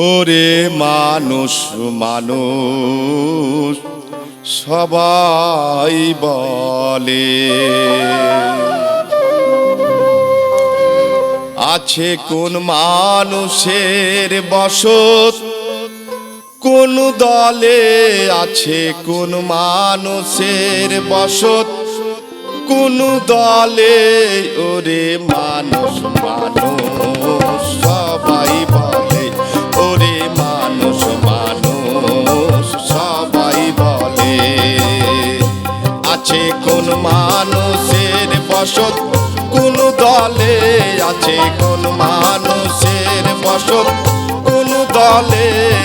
ওরে মানুষ মানুষ সবাই বলে আছে কোন মানুষের বসত কোন দলে আছে, কোন মানুষের বসত? কোন দলে? ওরে মানুষ মানুষ, সবাই বলে। ওরে মানুষ মানুষ, সবাই বলে। আছে কোন মানুষের বসত? কোন দলে আছে কোন মানুষের বসত? কোন দলে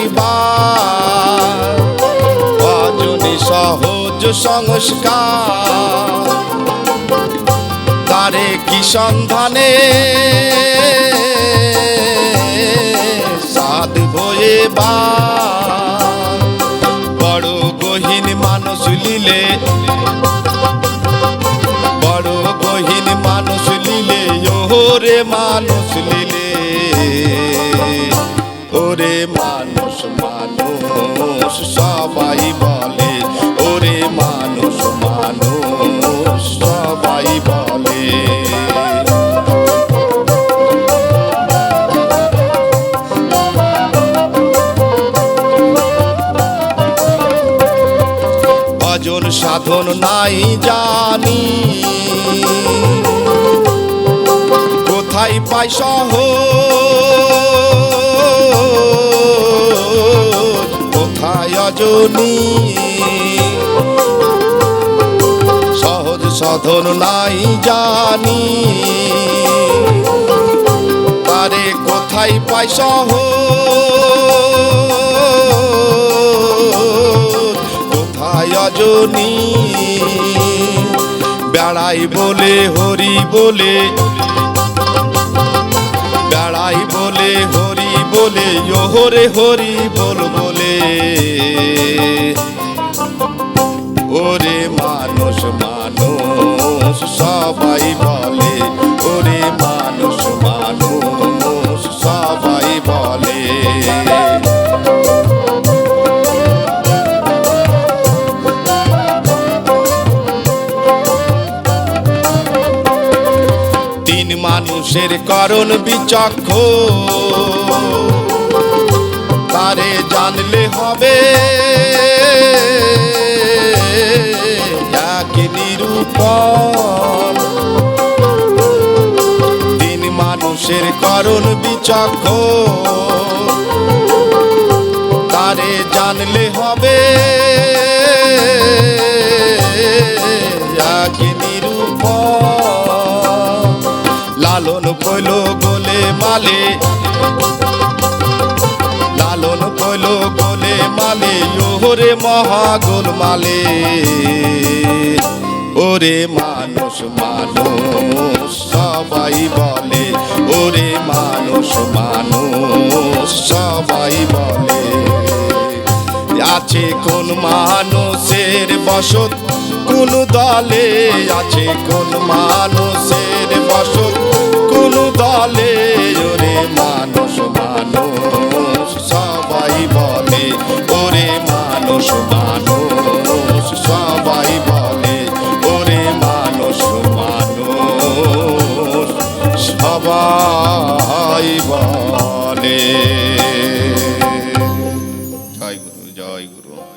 একবার অজনী সহজ সংস্কার তারে কি সন্ধানে সাধ ভয়ে বা বড় গহীন মানুষ লিলে বড় গহীন মানুষ লিলে ওরে মানুষ লিলে ওরে মানুষ মানুষ, সবাই বলে। ওরে মানুষ মানুষ, সবাই বলে। ভজন সাধন নাই জানি। কোথায় পাই সহ কোথায় অজনী সহজ সাধন নাই জানি। তারে কোথায় পাই সহ কোথায় বেড়াই বলে হরি বলে। বেড়াই বলে হরি বলে। ওহরে হরি বল বলে। মানুষের করণ বিচক্ষ। তারে জানলে হবে। এক নিরূপণ। তিন মানুষের করণ বিচক্ষ। তারে জানলে হবে। লালন কইল গোলে মালে। লালন কইল গোলে মালে, ওরে মহাগোল মালে। ওরে মানুষ মানুষ সবাই বলে। ওরে মানুষ মানুষ সবাই বলে। আছে কোন মানুষের বসত? কোন দলে আছে কোন মানুষের বসত? দলে ওরে মানুষ মানুষ, সবাই বলে, ওরে মানুষ মানুষ, সবাই বলে, ওরে মানুষ মানুষ, সবাই বলে।